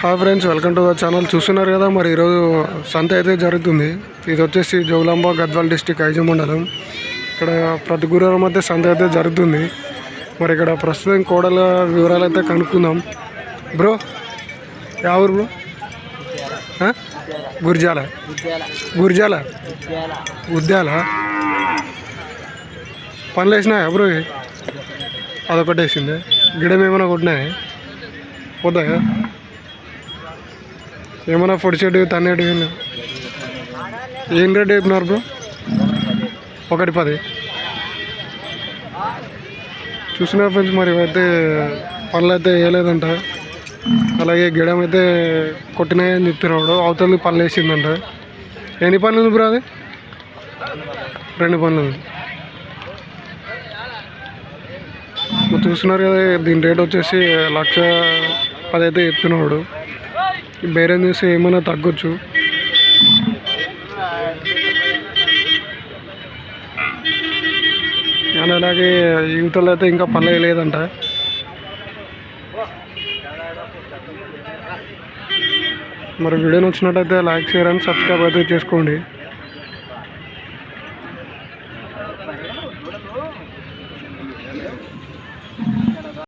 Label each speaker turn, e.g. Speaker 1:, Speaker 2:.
Speaker 1: Hi friends welcome to the channel చూస్తున్నారు కదా మరి ఈరోజు సంత అయితే జరుగుతుంది. ఇది వచ్చేసి జోగులాంబ గద్వాల్ డిస్టిక్ ఐజు మండలం. ఇక్కడ ప్రతి గురువారం మధ్య సంత అయితే జరుగుతుంది. మరి ఇక్కడ ప్రస్తుతం కోడల వివరాలు అయితే కనుక్కుందాం. బ్రో యా ఊరు బ్రో? గుర్జాల. గుర్జాల? ఉద్యాల. పనులు వేసినాయా బ్రో అదొకటి వేసింది. గిడం ఏమైనా కొట్టినాయి? పోతాయా? ఏమైనా పొడి చెడు తన్నేటి ఏం రేట్ చెప్పినారు బ్రో? ఒకటి పది. చూసిన ఫ్రెండ్స్ మరి అయితే పనులు అయితే వేయలేదంట. అలాగే గిడం అయితే కొట్టినాయని చెప్తున్నాడు అవతలకి పనులు వేసిందంట. ఎన్ని పనులు ఉంది బ్రో అది? రెండు పనులు ఉంది. చూస్తున్నారు కదా దీని రేట్ వచ్చేసి లక్ష పది అయితే చెప్తున్నాడు బేరం చేస్తే ఏమైనా తగ్గొచ్చు. అండ్ అలాగే యువతలు అయితే ఇంకా పల్లె లేదంట. మరి వీడియో నచ్చినట్టయితే లైక్ షేర్ అండ్ సబ్స్క్రైబ్ అయితే చేసుకోండి.